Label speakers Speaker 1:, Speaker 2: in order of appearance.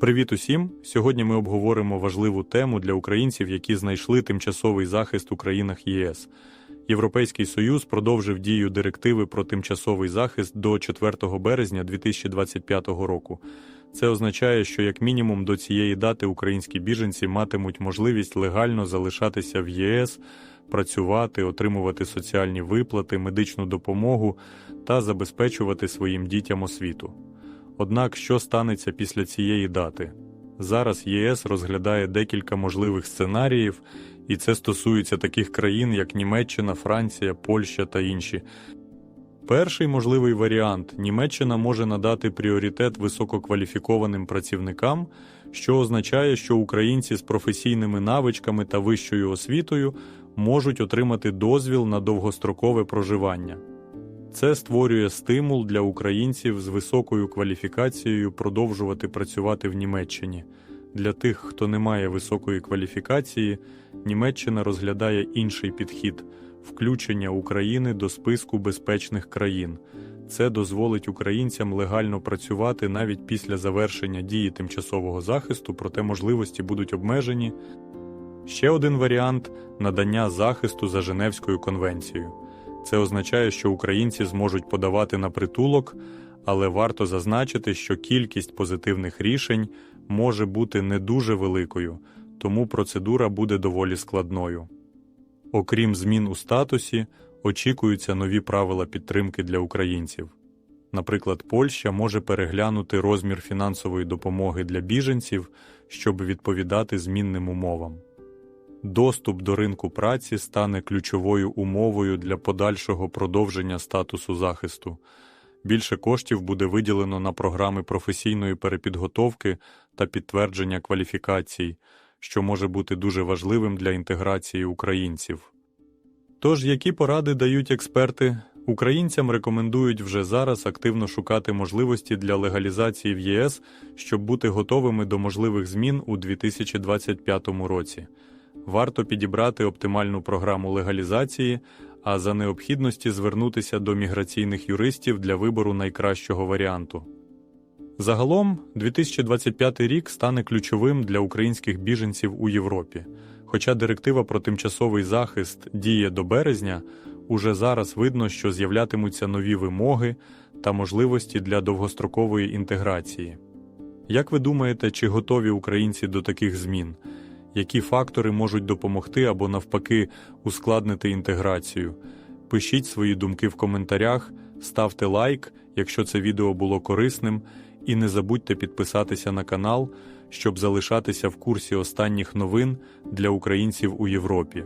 Speaker 1: Привіт усім! Сьогодні ми обговоримо важливу тему для українців, які знайшли тимчасовий захист у країнах ЄС. Європейський Союз продовжив дію директиви про тимчасовий захист до 4 березня 2025 року. Це означає, що як мінімум до цієї дати українські біженці матимуть можливість легально залишатися в ЄС, працювати, отримувати соціальні виплати, медичну допомогу та забезпечувати своїм дітям освіту. Однак, що станеться після цієї дати? Зараз ЄС розглядає декілька можливих сценаріїв, і це стосується таких країн, як Німеччина, Франція, Польща та інші. Перший можливий варіант Німеччина може надати пріоритет висококваліфікованим працівникам, що означає, що українці з професійними навичками та вищою освітою можуть отримати дозвіл на довгострокове проживання. Це створює стимул для українців з високою кваліфікацією продовжувати працювати в Німеччині. Для тих, хто не має високої кваліфікації, Німеччина розглядає інший підхід включення України до списку безпечних країн. Це дозволить українцям легально працювати навіть після завершення дії тимчасового захисту, проте можливості будуть обмежені. Ще один варіант надання захисту за Женевською конвенцією. Це означає, що українці зможуть подавати на притулок, але варто зазначити, що кількість позитивних рішень може бути не дуже великою, тому процедура буде доволі складною. Окрім змін у статусі, очікуються нові правила підтримки для українців. Наприклад, Польща може переглянути розмір фінансової допомоги для біженців, щоб відповідати змінним умовам. Доступ до ринку праці стане ключовою умовою для подальшого продовження статусу захисту. Більше коштів буде виділено на програми професійної перепідготовки та підтвердження кваліфікацій, що може бути дуже важливим для інтеграції українців. Тож, які поради дають експерти? Українцям рекомендують вже зараз активно шукати можливості для легалізації в ЄС, щоб бути готовими до можливих змін у 2025 році. Варто підібрати оптимальну програму легалізації, а за необхідності звернутися до міграційних юристів для вибору найкращого варіанту. Загалом, 2025 рік стане ключовим для українських біженців у Європі. Хоча директива про тимчасовий захист діє до березня, уже зараз видно, що з'являтимуться нові вимоги та можливості для довгострокової інтеграції. Як ви думаєте, чи готові українці до таких змін? Які фактори можуть допомогти або навпаки ускладнити інтеграцію? Пишіть свої думки в коментарях, ставте лайк, якщо це відео було корисним, і не забудьте підписатися на канал, щоб залишатися в курсі останніх новин для українців у Європі.